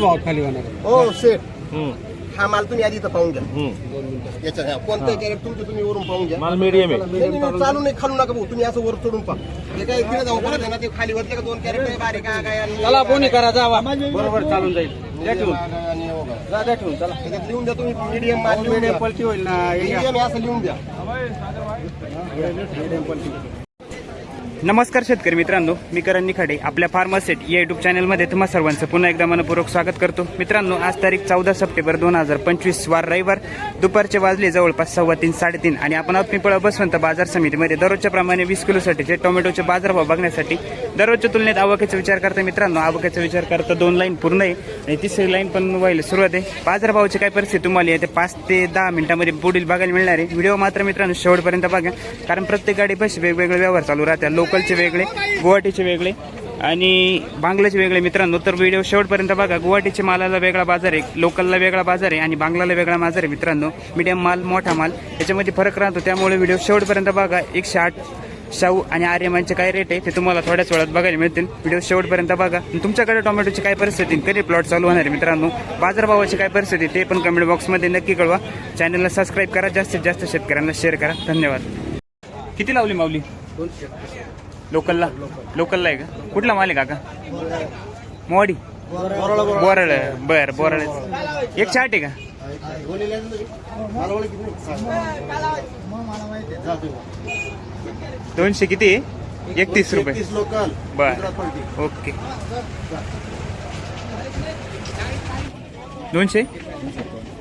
भावात खाली होणार हो सेट हम्म, हा माल तुम्ही आधी इथं पाहून घ्या. याच्या ह्या कॅरेट तुमचे तुम्ही वरून पाहून घ्या. माल मीडियम आहे. नाही, नाही, नाही, चालू नाही खालू नका भाऊ तुम्ही असं वर चढून पहा. ते काय तिकडे जाऊन परत आहे ना ते खाली वरले का दोन कॅरेट बारीक आहे, काय आणि- चला फोन करा जावा. बरोबर चालून जाईल. द्या ठेवून. आणि हे बघा. जा द्या ठेवून चला. त्याच्यात लिहून द्या तुम्ही मीडियम माल लिहून मीडियम द्या. पलटी होईल ना हे घ्या. मीडियम असं लिहून द्या. मीडियम पलटी. नमस्कार शेतकरी मित्रांनो मी करण निखाडे आपल्या फार्मासेट या युट्यूब चॅनलमध्ये तुम्हा सर्वांचं पुन्हा एकदा मनपूर्वक स्वागत करतो. मित्रांनो आज तारीख चौदा सप्टेंबर दोन हजार पंचवीस वार रविवार. दुपारचे वाजले जवळपास सव्वा तीन साडेतीन आणि आपण आहोत पिंपळा बसवंत बाजार समितीमध्ये. दररोजच्या प्रमाणे वीस किलोसाठीचे टोमॅटोचे बाजारभाव बघण्यासाठी दररोजच्या तुलनेत आवकेचा विचार करता मित्रांनो आवकेचा विचार करता दोन लाईन पूर्ण आहे आणि तिसरी लाईन पण व्हायला सुरुवात आहे. बाजारभावाची काय परिस्थिती तुम्हाला येते? पाच ते दहा मिनिटांमध्ये पुढील बघायला मिळणार आहे. व्हिडिओ मात्र मित्रांनो शेवटपर्यंत बघा कारण प्रत्येक गाडी पैसे वेगवेगळे व्यवहार चालू राहतात. लोक लोकलचे वेगळे गुवाहाटीचे वेगळे आणि बांगलाचे वेगळे मित्रांनो. तर व्हिडिओ शेवटपर्यंत बघा गुवाहाटीच्या मालाला वेगळा बाजार आहे लोकलला वेगळा बाजार आहे आणि बांगलाला वेगळा बाजार आहे मित्रांनो. मीडियम माल मोठा माल याच्यामध्ये फरक राहतो. त्यामुळे व्हिडिओ शेवटपर्यंत बघा एकशे आठ शाहू आणि आर्यमानचे काय रेट आहे ते तुम्हाला थोड्याच वेळात बघायला मिळतील. व्हिडिओ शेवटपर्यंत बघा. आणि तुमच्याकडे टोमॅटोची काय परिस्थिती कधी प्लॉट चालू होणार आहे मित्रांनो? बाजारभावाची काय परिस्थिती ते पण कमेंट बॉक्समध्ये नक्की कळवा. चॅनलला सबस्क्राईब करा जास्तीत जास्त शेतकऱ्यांना शेअर करा. धन्यवाद. किती लावली माऊली? लोकलला? लोकलला आहे का? कुठला माल आहे काका? मोवाडी बोराळ. बर बोराळ. एकशे आठ आहे का? दोनशे किती? आहे एकतीस रुपये. बर. ओके. दोनशे?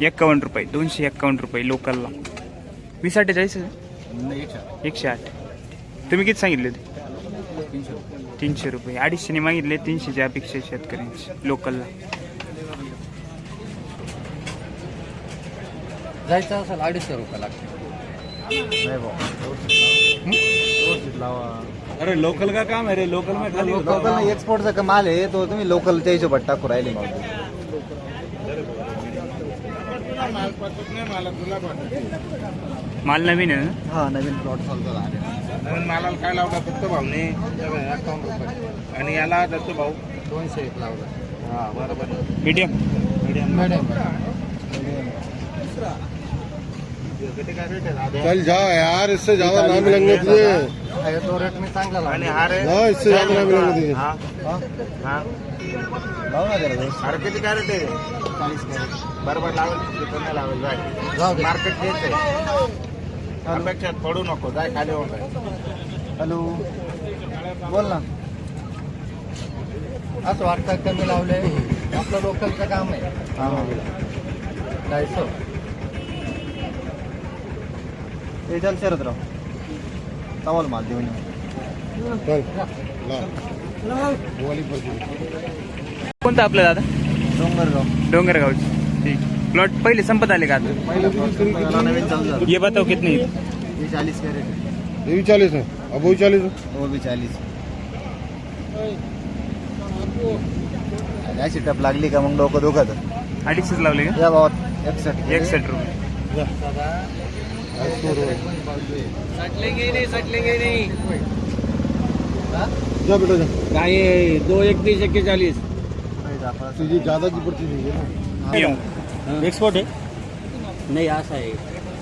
एक्कावन्न रुपये. दोनशे एक्कावन्न रुपये लोकलला. वीस अठ्ठेचाळीस? एकशे आठ तुम्ही किती सांगितले होते? तीनशे रुपये. अडीचशेने मागितले तीनशेची अपेक्षा आहे शेतकऱ्यांची लोकलला जायचं असेल अडीचशे रुपये लागते अरे लोकल का काम आहे रे? लोकल में खाली लोकल एक्सपोर्टचा का माल आहे तो तुम्ही लोकलच्या हिशोबात टाकू राहिले मग माल नवीन आहे ना? हा नवीन प्लॉट चालू नवीन मालाला काय लावला? फक्त अकाउंट रुपये आणि याला दत्त भाऊ. दोनशे एक लावला. हा बरोबर. मीडियम. चल जा यार इससे ज्यादा ना मिलेंगे तुझे. तो रेट मी चांगला आणि हा रे. हा, इससे ज्यादा तुझे. हा? हा? ना जरा दोनशे. अरे किती कॅरेट आहे? चाळीस कॅरेट. बरोबर लावेल तिथं नाही लावेल? जाय मार्केट तेच आहे पडू नको. जाय खाली होऊन जाय. हॅलो. बोल ना. असं वाटतं कमी लावले. आपलं लोकलचं काम आहे. जायचं हे चल शरद राव चावल माल देऊन. कोणतं आपलं दादा? डोंगरगाव. डोंगरगावची. ठीक. प्लॉट पहिले संपत आले का आता? पहिलं नवीन चालू झालं. ये बताव कितने हे चाळीस कॅरेट. आहे चालीस है अब वही चालीस है। वो भी चालीस। अशी टप लागली का मग डोकं दुखत अडीचशेच लावले का? या भावात एकसठ एकसठ रुपये। जा। बेटा जा। नाही दो एकतीस एक्केचाळीस तुझी ज़्यादा की पड़ती है ना? एक्सपोर्ट नाही असं आहे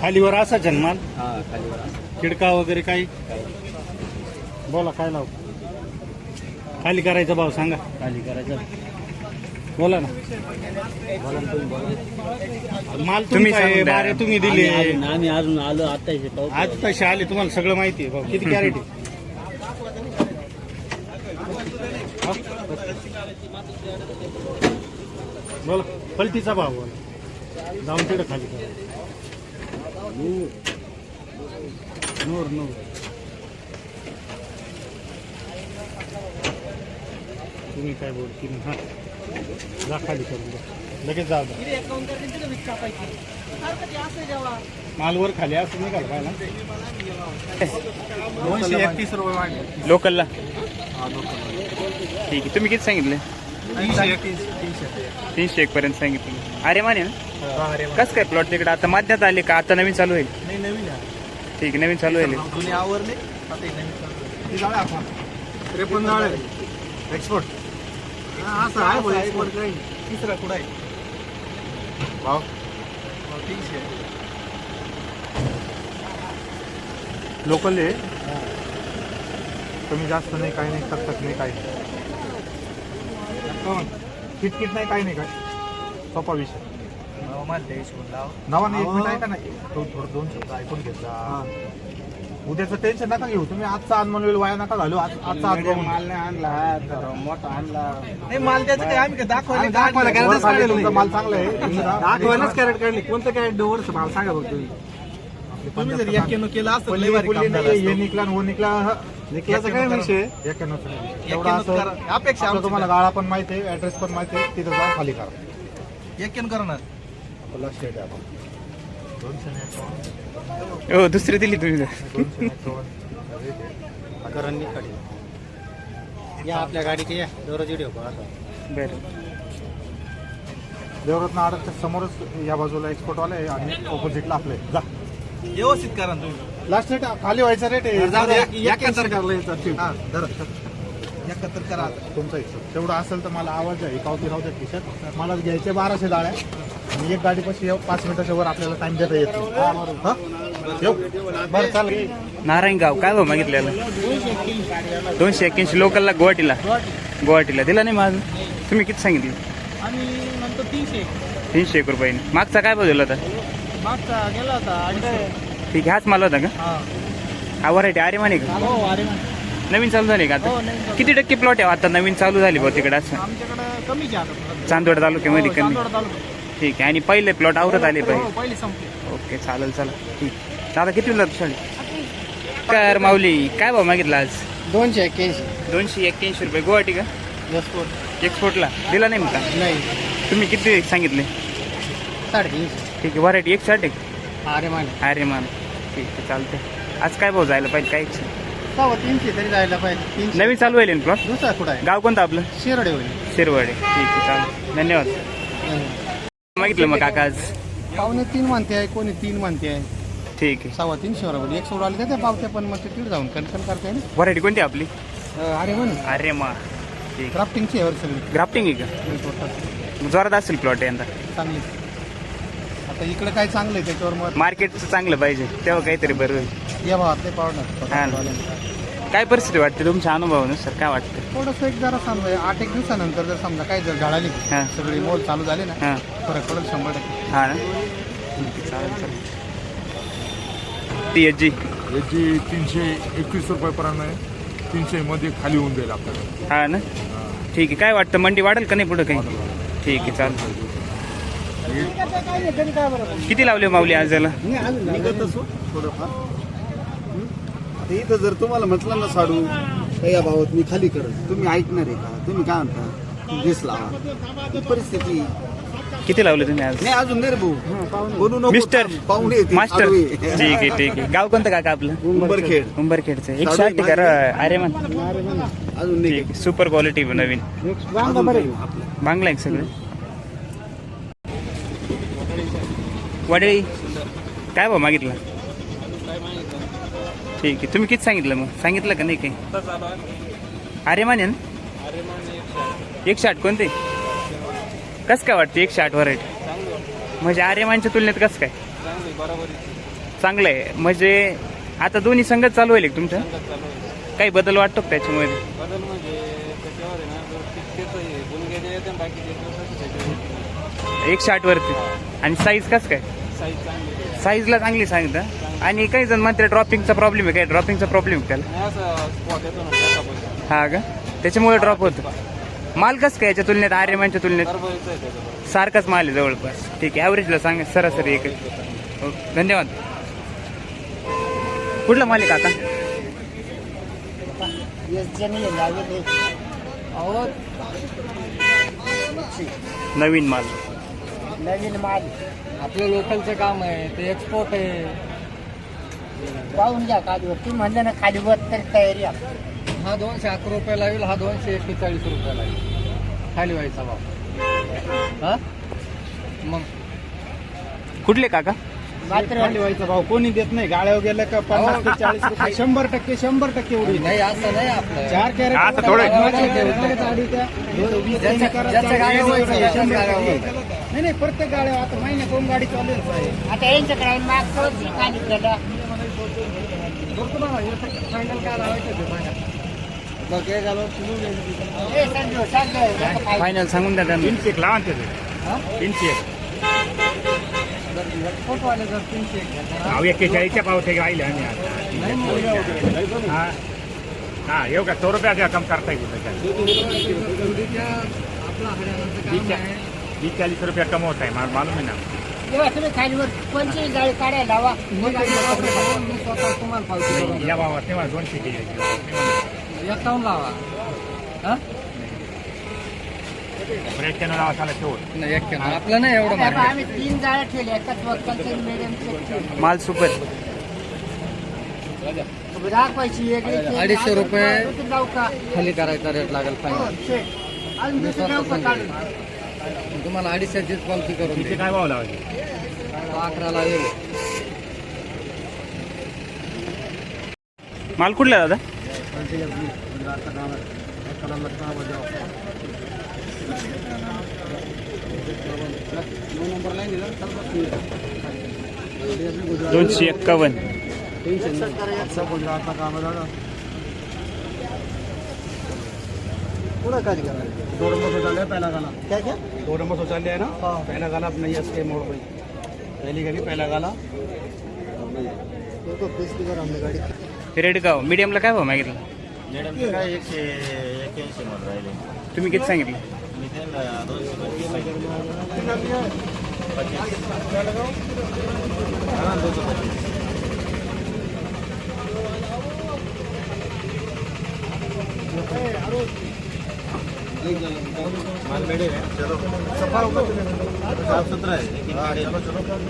खालीवर असा जन्माल? हा खालीवर असं. खिडका वगैरे काही बोला काय लाव खाली करायचा भाव सांगा. खाली करायचं. बोला ना. माल तुम्ही. बारे तुम्ही दिले? आम्ही अजून- आम्ही अजून आलो आता इथे पाहू. आज तसे आले तुम्हाला सगळं माहिती आहे भाऊ. किती कॅरेट आहे? हा? बोला. पलटीचा भाव बोला. जाऊन तिकडे खाली करा. नूर नूर. तुम्ही काय बोलती ना हा. जा खाली करून द्या लगेच जा. जा. मालवर खाली असं निघाल पाहिजे दोनशे एकतीस रुपये मागे. लोकलला? ठीक आहे. तुम्ही किती सांगितले? तीनशे एकतीस तीनशे तीनशे एक पर्यंत सांगितलं. अरे माने ना? कसं काय प्लॉट तिकडे? आता मध्यात आले का? आता नवीन चालू होईल. नाही नवीन आहे. ठीक आहे नवीन चालू होईल. जुने आवरले आता एक नवीन चालू आहे. त्रेपन्न जाळे. एक्सपोर्ट असं आहे एक्सपोर्ट काही तिसरा कुठं आहे? भाव तीनशे लोकल आहे. कमी जास्त नाही काही नाही तक नाही काही नाही. किटकिट नाही काही नाही काय सोपा विषय. नवा नाही एक मिनिट ऐका नाही तो थोडं दोन शब्द ऐकून घेत जा उद्याचं टेन्शन नका घेऊ तुम्ही आजचा अनमोल वेळ वाया नका घालू आज आजचा आज बघून माल नाही आणला मोठा आणला नाही माल त्याचं काय आम्ही काय दाखवायला आणि दाखवायला काढलं. वर खाली तुमचा माल चांगला आहे कॅरेट काढली कोणतं कॅरेट डोवर माल सांगा बघ तुम्ही तुम्ही जर एक्क्याण्णव केलं असतं पल्ली लय भारी पुल्ली काम झालं नाही हे. निकला आणि वो निकला निकलाचं काय विषय? एक्क्याण्णवचं नाही विषय. एक्क्याण्णव तेवढं असं करा. अपेक्षा आपलं आमची तुम्हाला नाही. गाळा पण माहिती आहे ऍड्रेस पण माहिती आहे तिथं जाऊन खाली करा एक्क्याण्णव करा ना लक्ष द्या आपण. हो दुसरी दिली तुम्ही या आपल्या गाडीची या. दररोज व्हिडिओ बरं. देवरत्न आडच्या समोरच या बाजूला एक्सपोर्टवाले आहे आणि ऑपोजिटला आपले. जा. व्यवस्थित करा तुम्ही. लास्ट रेट खाली व्हायचा रेट आहे. एकाहत्तर. हा, करा. तुमचा हिशोब. तेवढं असेल तर मला आवाज द्या. एकावती राहू द्या खिशात. मला घ्यायचे बाराशे डाळ्या आणि एक गाडी पाशी पाच मिनिटाच्या वर आपल्याला टाइम देता येत नाही. हा? येऊ. बरं चालेल नारायणगाव काय भाव मागितलेलं? दोनशे एक्क्याऐंशी लोकलला गुवाहाटीला. गुवाहाटीला. दिला नाही माझं तुम्ही किती सांगितले? नंतर तीनशे. तीनशे एक रुपयाने. मागचा काय भाव दिला होता? मागचा गेला होता अडीचशे. ठीक आहे हाच माल होता का? हा. हा व्हरायटी अरे माने का? हो अरे नवीन चालू झाली का आता? हो किती टक्के प्लॉट आहे आता? नवीन चालू झाली भाऊ तिकडे असं. आमच्याकडे चांदवड तालुक्यामध्ये कमी. तालुका. ठीक आहे. आणि पहिले प्लॉट आवरत आले हो, पाहिजे. पहिली संपली. ओके चालेल चला ठीक. दादा किती दिला शाळेत? कर माऊली. काय भाव मागितला आज? दोनशे एक्क्याऐंशी. दोनशे एक्क्याऐंशी रुपये. गुवाहाटी का? जसपोर्ट एक्सपोर्टला दिला नाही का? नाही. तुम्ही किती सांगितले? साडेतीनशे. ठीक आहे. व्हरायटी एक साठ आहे अरे माने. अरे मान. ठीक आहे चालतंय. आज काय भाव जायला पाहिजे? काय इच्छा? सव्वा तीनशे तरी जायला पाहिजे. तीनशे. नवीन चालू आहे प्लॉट दुसरा कुठं आहे? गाव कोणतं आपलं? शिरडे होईल. शिरवाडे ठीक आहे चालेल. धन्यवाद. मागितलं मग काका आज? पावणे तीन म्हणते आहे कोणी तीन म्हणते आहे. ठीक आहे. सव्वा तीनशे बरोबर एक सोड आले त्या पावते पण मग ते जाऊन कन्फर्म करते ना. व्हरायटी कोणती आपली? अं, अरे म्हण अरे मा. ठीक. क्राफ्टिंगची आहे सगळी. ग्राफ्टिंग आहे टोटल का जोरात असेल प्लॉट यंदा. चांगली. आता इकडे काय चांगलं आहे त्याच्यावर मग मार्केटचं चांगलं पाहिजे. तेव्हा काहीतरी बरं होईल. या भावात नाही हा. काय परिस्थिती वाटते तुमच्या अनुभवानुसार? काय वाटतं? थोडंसं एक जरा समजा आठ एक दिवसानंतर जर समजा काय जर झाडाली हा. सगळी मोल चालू झाले ना हां. फरक पडेल शंभर टक्के. हा ना? ठीक आहे, चालेल चालेल. एच जी याची तीनशे एकवीस रुपयापर्यंत आहे. तीनशे मध्ये खाली होऊन जाईल आपल्याला. हा ना? ठीक आहे. काय वाटतं? मंडी वाढेल का नाही पुढं काही? ठीक आहे चालेल. किती लावले माऊली आज याला हो, थोडंफार? इथं जर तुम्हाला म्हटलं ना साडू "ए, या भावात मी खाली करत तुम्ही ऐकणार आहे का? तुम्ही काय म्हणता? दिस लावा ही परिस्थिती. किती लावले तुम्ही आज? नाही अजून नाही रे भाऊ. बोलू नको मिस्टर. पाहुणे मास्टर. ठीक आहे. ठीक आहे. गाव कोणतं काका आपलं? उंबरखेड. उंबरखेडचं. एक आहे, करा अरे मन अजून नाही ठीक सुपर क्वालिटी नवीन. अजून नाही. बांगला आहे सगळं? वडळी. काय भाव मागितला? ठीक आहे. तुम्ही किती सांगितलं मग? सांगितलं का नाही काही? अरे मान्यन एकशे आठ कोणते? कसं काय वाटते एकशे आठ व्हरायटी म्हणजे आर्यमानच्या तुलनेत कसं काय? चांगलं आहे. म्हणजे आता दोन्ही संगत चालू होईल का तुमच्या काही बदल वाटतो का त्याच्यामध्ये? एकशे आठ वरती. आणि साईज कसं काय? साईज चांगली. साईजला चांगली सांगता आणि काही जण म्हणते ड्रॉपिंगचा प्रॉब्लेम आहे. काय ड्रॉपिंगचा प्रॉब्लेम आहे त्याला? हा का? त्याच्यामुळे ड्रॉप होतो. माल कसं काय याच्या तुलनेत आर्यमानच्या तुलनेत? सारखाच माल आहे जवळपास. ठीक आहे ॲव्हरेजला सांगा सरासरी एक. ओके धन्यवाद. कुठला माल आहे काका? नवीन माल. नवीन माल. आपलं लोकलचं काम आहे ते एक्सपोर्ट आहे पाहून घ्या खालीवर तुम्ही म्हणलं ना खाली वर तरी तयारी आहे. हा दोनशे अकरा रुपये लागेल हा दोनशे एक्केचाळीस रुपये लागेल खाली व्हायचा भाव हा मग कुठले काका खाली व्हायचा भाव कोणी देत नाही गाड्यावर गेलं का पन्नास ते चाळीस रुपये शंभर टक्के शंभर टक्के उडी नाही असं नाही आपलं चार कॅरेट आता थोडं- नाही नाही प्रत्येक गाड्या आता महिन्या दोन गाडी चालेल आता यांच्याकडे खाली केलं. ए, संजू, संजू, नका खायला. फायनल सांगून द्या त्यांना. तीनशे एक लावा ना त्याचे. तीनशे एक. अहो एक्केचाळीसच्या पावते राहिले आम्ही आता. हा. हा येऊ का? सौ रुपया द्या कम करता येईल त्याच्यात बीस बीस चाळीस रुपया कम होत आहे मला मालूम आहे ना? जेव्हा तुम्ही खालीवर जाळी काढायला लावा मग आम्ही स्वतः तुम्हाला पावती या तेव्हा दोनशे केली. एकावन्न लावा. ब्रेकच्या चालत आपलं नाही एवढं आम्ही तीन जाळ्या ठेवल्या एकाच माल सुपर दाखवायची अडीचशे रुपये जाऊ का? खाली करायचा रेट लागेल हो, शेट. अजून दुसरं जाऊ का काढून. तुम्हाला अडीचशेचीच पावती करून तिथे काय भाव लावायचे? अकराला येईल. माल कुठला दादा? दोनशे एक्कावन्न दो नंबर शौचालय पहला गाला। क्या क्या? दो नंबर शौचालय है ना? पहला गाला अपना यस के मोड़ पर पहली गली पहला गाला। रेडगाव मीडियमला काय भाव मागितलं मॅडम काय एकशे एक्क्याऐंशी मध्ये राहिले तुम्ही किती सांगितलं मी त्यांना दोनशे पंचवीस सांगितले. पच्चीस. हा, दोनशे पच्चीस.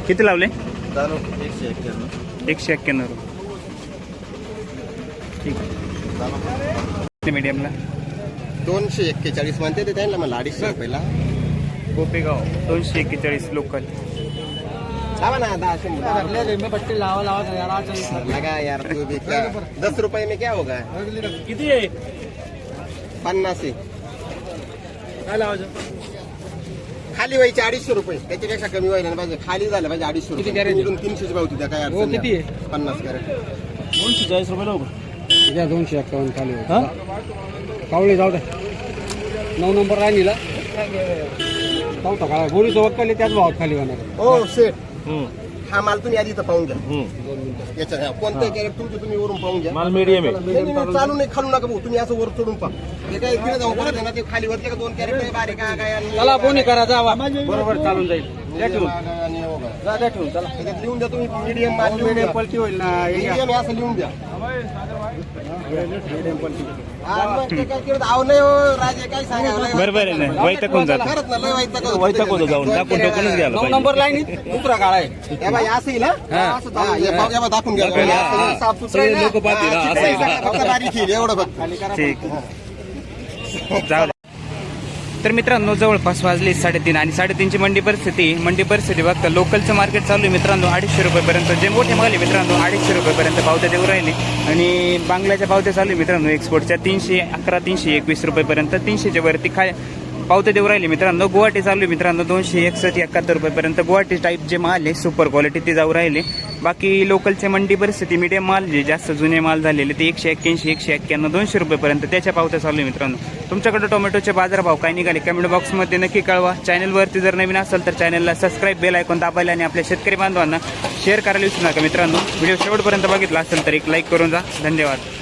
किती लावले? एकशे एक्क्याण्णव एकशे एक्क्याण्णव रुपये मीडियमला दोनशे एक्केचाळीस म्हणते ते त्यांना मला अडीचशे रुपयाला. गोपेगाव. दोनशे एक्केचाळीस लोकल लावा ना. पट्टी लावा लावा यार लगा यार तू भी क्या दस रुपये में क्या होगा? किती आहे. खाली व्हायचे अडीचशे रुपये. त्याच्यापेक्षा कमी व्हायला नाही पाहिजे. खाली झालं पाहिजे अडीचशे रुपये. तीनशेची भाव होती त्या काय अडचण किती पन्नास कॅरेट दोनशे चाळीस रुपये लावू द्या दोनशे एक्कावन्न खाली कावळे जाऊ द्या नऊ नंबर राहिला चौथा काळा गोळीचं वक्कल त्याच भावात खाली होणार हो सेट हा माल तुम्ही आधी इथं पाहून घ्या. याच्या ह्या कोणत्या कॅरेट तुमचे तुम्ही वरून पाहून घ्या. माल मीडियम आहे. नाही, नाही, नाही, चालू नाही खालू नका भाऊ तुम्ही असं वर चढून पहा. ते काय जाऊन परत आहे ना ते खाली वरते का दोन कॅरेट बारीक आहे, काय आणि- चला फोन करा जावा बरोबर चालून जाईल. द्या ठेवून. द्या ठेवून चला. त्याच्यात लिहून द्या तुम्ही मीडियम माल लिहून द्या. पलटी होईल ना मीडियम असं लिहून द्या. हा, हो बरोबर आहे ना. वैतक होऊन जातं. वैताग होतं. जाऊन टाकून टाकूनच घ्यायला नऊ नंबर लाईनीत दुसरा काळा आहे. असं येईल दाखवून घ्या. फक्त बारीक येईल, एवढं ठीक. जाऊ. तर मित्रांनो जवळपास वाजले साडेतीन आणि साडेतीनची मंडी परिस्थिती मंडी परिस्थिती बघता लोकलचं मार्केट चालू आहे मित्रांनो अडीचशे रुपयेपर्यंत. जे मोठे माल आहे मित्रांनो अडीचशे रुपयेपर्यंत पावत्या देऊ राहिले. आणि बांगल्याच्या पावत्या चालू आहे मित्रांनो एक्सपोर्टच्या तीनशे अकरा तीनशे एकवीस रुपयेपर्यंत. तीनशेच्या वरती खाय पावते देऊ राहिले मित्रांनो. गुवाहाटी चालू आहे मित्रांनो. दोनशे एकसष्ट एकाहत्तर रुपयेपर्यंत गुवाहाटी टाईप जे माल आहे सुपर क्वालिटी ते जाऊ राहिले. बाकी लोकलचे मंडी परिस्थिती मीडियम माल जे जास्त जुने माल झालेले ते एकशे एक्क्याऐंशी एकशे एक्क्याण्णव दोनशे रुपयेपर्यंत त्याच्या पावत्या चालू आहे मित्रांनो. तुमच्याकडे टोमॅटोचे बाजारभाव काय निघाले? कमेंट बॉक्समध्ये नक्की कळवा. चॅनलवरती जर नवीन असेल तर चॅनलला सबस्क्राईब बेल ऐकून दाबायला आणि आपल्या शेतकरी बांधवांना शेअर करायला विसरू नका मित्रांनो. व्हिडिओ शेवटपर्यंत बघितला असेल तर एक लाईक करून जा. धन्यवाद.